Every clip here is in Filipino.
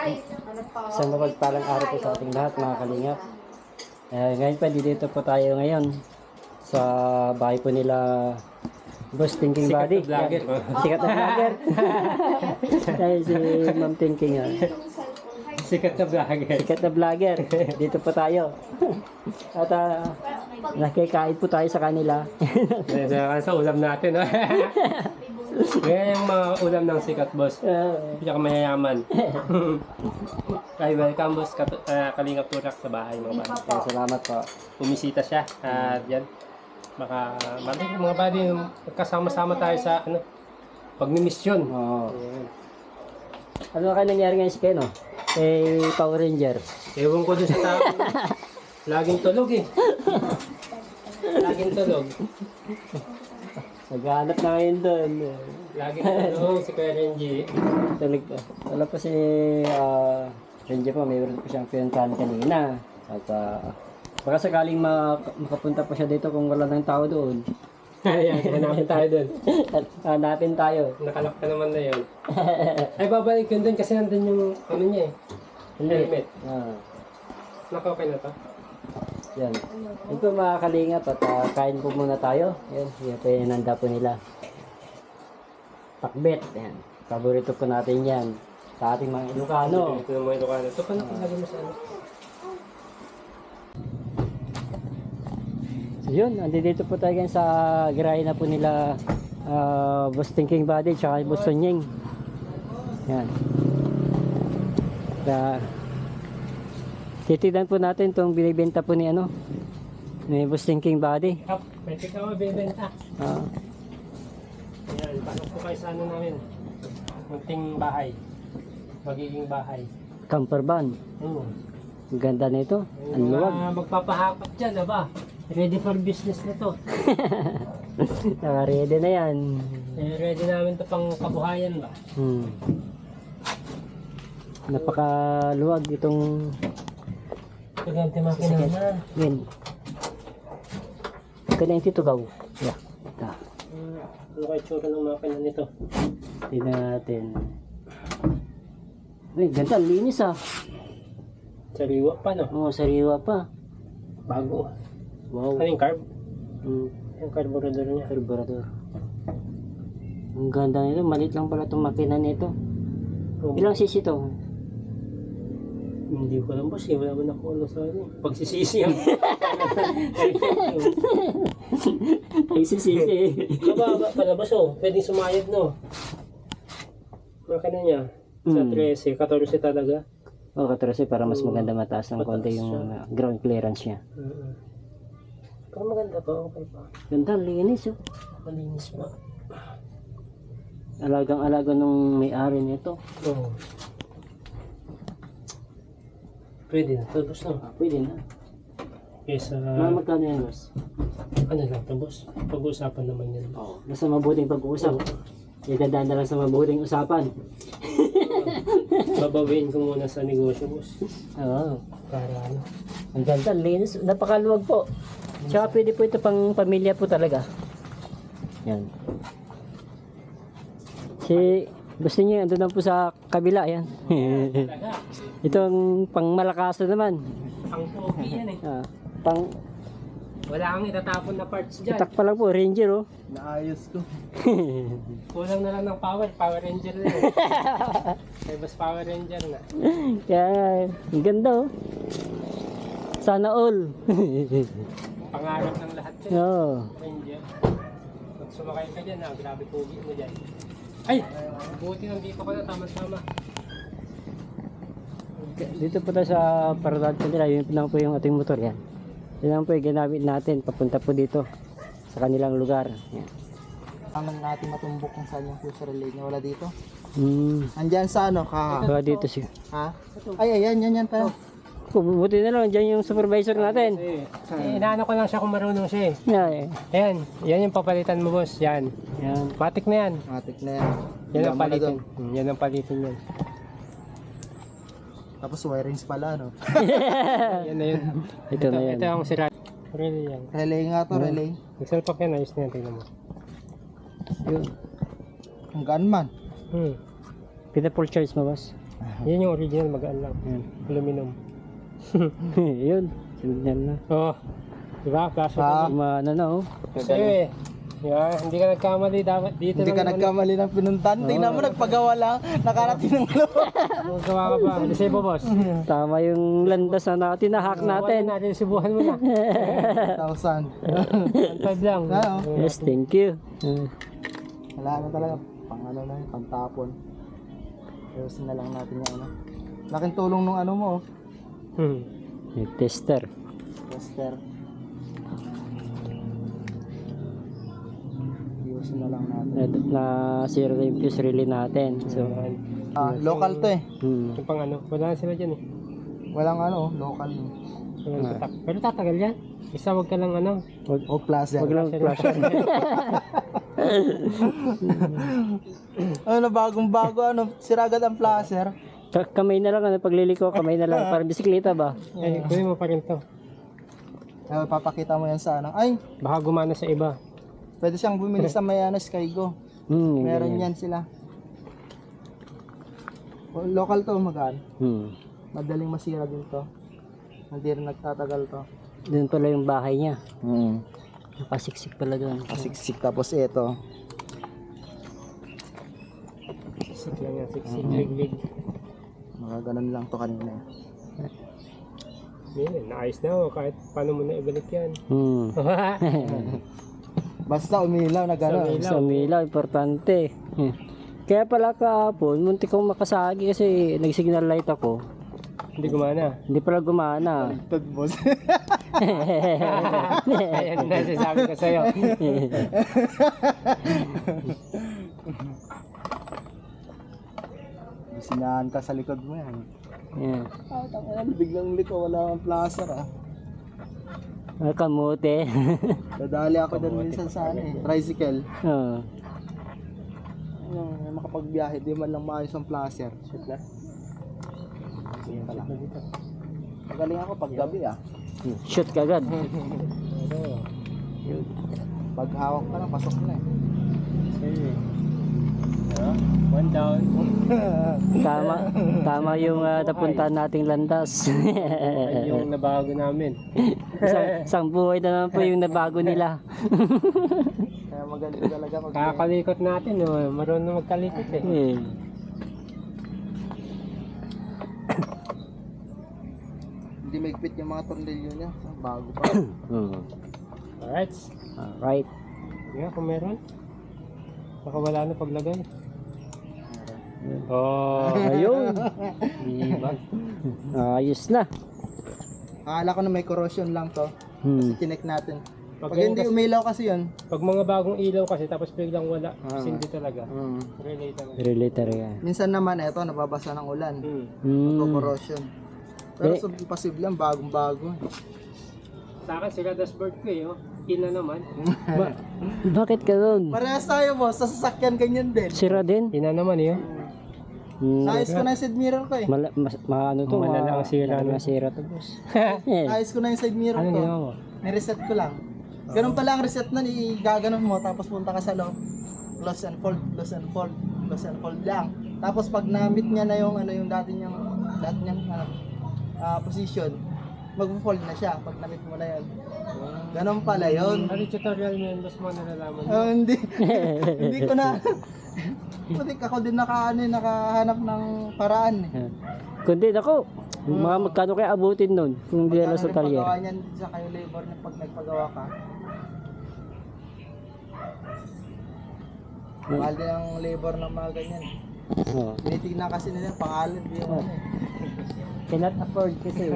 Isang mapagpalang araw po sa ating lahat mga kalingap. Eh, ngayon pa, dito po tayo ngayon sa bahay po nila Boss Thinking Sikat Buddy. na vlogger. Yan. Sikat na vlogger. Ay, si Ma'am Thinking. ah. Sikat na vlogger. Sikat na vlogger. Dito po tayo. At uh, nakikain po tayo sa kanila. Sa, sa ulam natin. Ngayon yung mga ulam ng sikat boss. Uh, Pinaka mayayaman. Ay, welcome boss Kat uh, Kalingap Turak sa bahay mga bata. kaya salamat po. Bumisita siya. At yan. Baka bali mga buddy, kasama-sama tayo sa ano, pagmimisyon. Oo. Ano ka nangyari ngayon si Keno? Eh, Power Ranger. Ewan ko dun sa tao. Laging tulog eh. Laging tulog. Naghanap na ngayon doon. Laging tulog si Kuya Renji. Tulig pa. Wala pa si uh, Ranger po, mayroon pa siyang pinuntahan kanina. At uh, baka sakaling ma- makapunta pa siya dito kung wala ng tao doon. Ayan, hanapin tayo. At hanapin tayo. Nakalak ka naman na yun. Ay, babalik yun dun kasi nandun yung ano niya eh. Helmet. Ah, Naka okay na to. Yan. Ito mga kalingap at ah, kain po muna tayo. Yan, yan po yung nanda po nila. Pakbet. Yan. Paborito po natin yan. Sa ating mga Ilocano. Ito yung mga Ilocano. Ito pa nakalagay mo sa ano. So yun, andito po tayo sa garahe na po nila uh, Boss Thinking Body tsaka Boss Tonyeng. Yan. Kaya, titignan po natin itong binibenta po ni ano, ni Boss Thinking Body. Kap, pwede ka mabibenta. Ah, Ayan, pasok po kayo sa ano namin. Munting bahay. Magiging bahay. camper van. Oo. Ang ganda na ito. Ang luwag. Mga magpapahapat dyan, aba. Ready for business na to. Naka-ready na yan. Eh, ready namin to pang kabuhayan ba? Hmm. Napakaluwag itong Ito ganti makina na. Yan. Kanya yung titugaw. Yeah. Ta. Ano kayo tsura ng makina nito? Tingnan natin. Ay, ganda. ang Linis ah. Sariwa pa no? Oo, sariwa pa. Bago. Wow. Ano yung carb? Mm, Yung carburetor niya. carburetor. Ang ganda nito. Malit lang pala itong makina nito. Oh, Ilang cc to? Hindi ko alam boss eh. Wala mo na kung ano sa ano. Pagsisisi. Ay, cc. Kababa pala boss oh. Pwedeng sumayad no. Makina niya. Sa Mm. 13, 14 talaga. Oh, 14 para mas maganda mataas ng konti yung uh, ground clearance niya. Mm Pero maganda pa. Okay pa. Ganda, ang linis oh. Malinis pa. Alagang-alaga nung may-ari nito. Oo. Pwede na to boss no. Ah, pwede na. Kesa Mga magkano yan, boss? ano lang to boss. Pag-uusapan naman yan. Oo. Basta mabuting pag-uusap. Idadaan na lang sa mabuting usapan. Babawiin ko muna sa negosyo boss. Oo. Para ano. Ang ganda, linis. Napakaluwag po. Tsaka pwede po ito pang pamilya po talaga. Yan. Si, gusto niyo, andun lang po sa kabila. Yan. Talaga. Itong pang malakas na naman. Ang pogi yan eh. Ah, pang Wala kang itatapon na parts dyan. itak pa lang po, Ranger oh. Naayos ko. Kulang na lang ng power. Power Ranger na eh. May bas Power Ranger na. Kaya, ang ganda oh. Sana all. Pangarap ng lahat yun. Oo. Ranger. Pag sumakay ka dyan ah, grabe pogi mo dyan. Ay! Buti nandito ko na tama-tama. Dito po tayo sa paradal po nila. Yun lang po yung ating motor yan. Yan lang po yung ginamit natin. Papunta po dito. Sa kanilang lugar. Yan. Ang natin matumbok kung saan yung future relay niya. Wala dito. Hmm. Andyan sa ano ka? Baka dito siya. Ha? Ay, ayan, yan, yan pa. Buti na lang. Diyan yung supervisor natin. Eh, eh, inaano ko lang siya kung marunong siya eh. Yan. eh. Ayan, yan yung papalitan mo boss. Yan. Yan. Matik na yan. Matik na yan. Yan ang palitan. Hmm, yan ang palitan yan. Tapos wirings pala, no? yan na yun. Ito na yan. Ito ang sira. Really yan. Relay nga to, relay. Nagsalpak yan, ayos na yan. Tingnan mo. Yun. Ang gunman. Hmm. Pina full charge mo, boss. Yan yung original magaan lang. Yan. Aluminum. Yun. Signal na. Oo. Oh. Diba? Kaso Ah. Umano na oh. Kasi, diba? Hindi ka nagkamali dapat dito Hindi ka lang nagkamali ng pinuntan. Tingnan mo, nagpagawa lang. Nakarating ng loob. Kung gawa ka pa. Lisebo, boss. Tama yung landas na natin, nahak Natin. natin. natin, subuhan mo na. 1,000. 1.5 lang. Yes, thank you. Wala na talaga. Pang ano na yun, pang tapon. Ayusin na lang natin yung ano. Laking tulong nung ano mo. oh. Hmm. may tester. Tester. Ayusin na lang natin. Na, na zero na yung fuse relay natin. So, Ah, local to eh. hmm. Yung pang ano, wala na sila dyan eh. Walang ano, local. Walang tatak. Pero tatagal yan. Isa wag ka lang ano. Wag, O plaza. wag lang flash. Ano, bagong bago ano, siragad ang placer. Ka- kamay na lang, ano, pagliliko, kamay na lang. Parang bisikleta ba? Eh, kunin mo pa rin to. Ay, papakita mo yan sa ano. Ay, Baka gumana sa iba. Pwede siyang bumili sa may ano, Skygo. Hmm, Meron yan sila. O, Local to, magaan. Hmm. Madaling masira din to. Hindi rin nagtatagal to. Doon pala yung bahay niya. Hmm. Nakasiksik pala doon. Kasiksik tapos ito. Siksik lang yan. Siksik, liglig. Mga ganun lang to kanina. Yan, naayos na ako. Kahit paano mo na ibalik yan. Hmm. Basta umilaw na gano'n. Sa Mila, importante. Hmm. Kaya pala kahapon, munti kong makasagi kasi nag-signal light ako. Hindi gumana. Hindi pala gumana. Tad boss. Ayan na sinasabi ko sa'yo. Sinahan ka sa likod mo yan. Yan. Ah, biglang liko, wala kang placer ah. Ah, kamote. Dadali ako doon minsan sa ano eh, tricycle. Oo. Yung makapagbiyahe, di man lang maayos ang placer. Shit lang. Sige pala. Magaling ako pag gabi ah. Shoot kagad. Pag hawak ka lang, pasok na eh. Sige. Yeah. One down. Tama. Tama yung uh, napuntahan nating landas. Ay, yung nabago namin. isang, isang buhay na naman po yung nabago nila. Kaya magaling talaga pag Kakalikot natin. Oh. Marunong magkalikot eh. Eh. hindi maigpit yung mga tornilyo niya. Bago pa. Oo. Alright. Alright. Yeah, kung meron. Baka wala na paglagay. Oh, Ayun. diba? Ayos na. Akala ko na may corrosion lang to. Hmm. Chinek natin. Pag, Pag hindi umilaw kasi yun. pag mga bagong ilaw kasi tapos biglang wala, hindi talaga. Mm. Relate talaga. Relator yan. Minsan naman eto nababasa ng ulan. Hmm. Hmm. corrosion. Pero Eh. sa posible lang bagong bago. Sa akin sila dashboard ko eh. Oh. Ina naman. Ba- bakit ka doon? Parehas tayo boss, sa sasakyan ganyan din. Sira din? Ina naman eh. Hmm. Ayos ko na yung side mirror ko eh. Mala, mas, maano to? Malala ang sira, no? Masira to, boss. Eh. Ayos ko na yung side mirror Anong ko. ginawa mo? Nireset ko lang. Ganun pala ang reset nun, igaganon mo, tapos punta ka sa loob. Close and fold, close and fold, close and fold lang. Tapos pag na-meet niya na yung ano yung dati niyang dati niyang ano, ah, position, mag-fold na siya pag na-meet mo na yun. Ganun pala yun. Ano yung tutorial? Mas mo nalalaman mo. Ah, hindi. hindi ko na. Putik ako din naka, ano, eh, nakahanap ng paraan eh. Kundi ako, mga magkano kaya abutin nun kung hindi lang sa talyer? niyan sa kayo labor na pag nagpagawa ka. Mahal din ang labor ng mga ganyan. Oh. Tinitignan kasi nila pangalan din yung ano eh. Cannot afford kasi.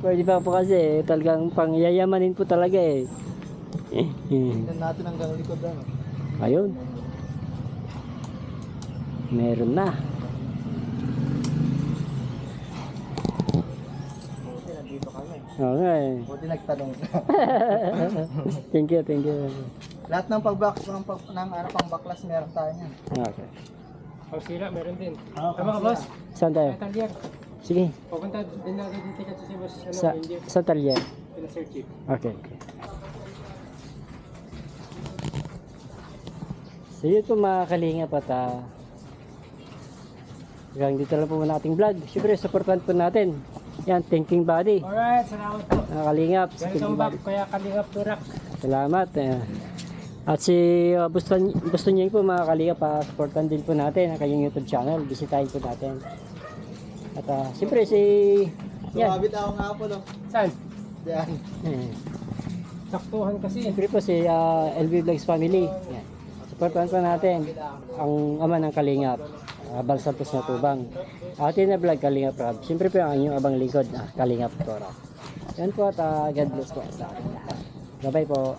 Pwede pa po kasi, talagang pangyayamanin po talaga eh. Tignan natin hanggang likod ano. Ayun. Meron na. Buti nandito kami. Oo nga eh. Buti nagtanong. thank you, thank you. Lahat ng pag-back ng, pag, ng ano, pang baklas meron tayo niyan. Okay. Pag sira, meron din. Oo, Tama ka, boss? Saan tayo? Talyer. Sige. Pupunta din natin dito kasi si boss. Ano, Sa, hindi. sa talyer. Pina-search it. Okay. okay. So yun po mga kalinga at ah, Hanggang dito lang po muna ating vlog. Siyempre, supportan po natin. Yan, Thinking Body. Alright, salamat po. Mga kalingap. Welcome back, Body. kaya Kalingap Turak. Salamat. eh. At si uh, Buston, Buston po mga kalingap, pa supportan din po natin ang kanyang YouTube channel. Bisitahin po natin. At uh, siyempre si... Yan. Sumabit ako nga po, no? Saan? Diyan. Eh, Saktuhan kasi. Siyempre po si uh, LV Vlogs Family. Yan. Supportan po natin ang ama ng Kalingap. Uh, Balsantos na tubang. Atin na vlog Kalingap Rob. Siyempre po ang inyong abang lingkod, ah, Kalingap Tora. Yan po at uh, God bless po sa akin. Bye-bye po.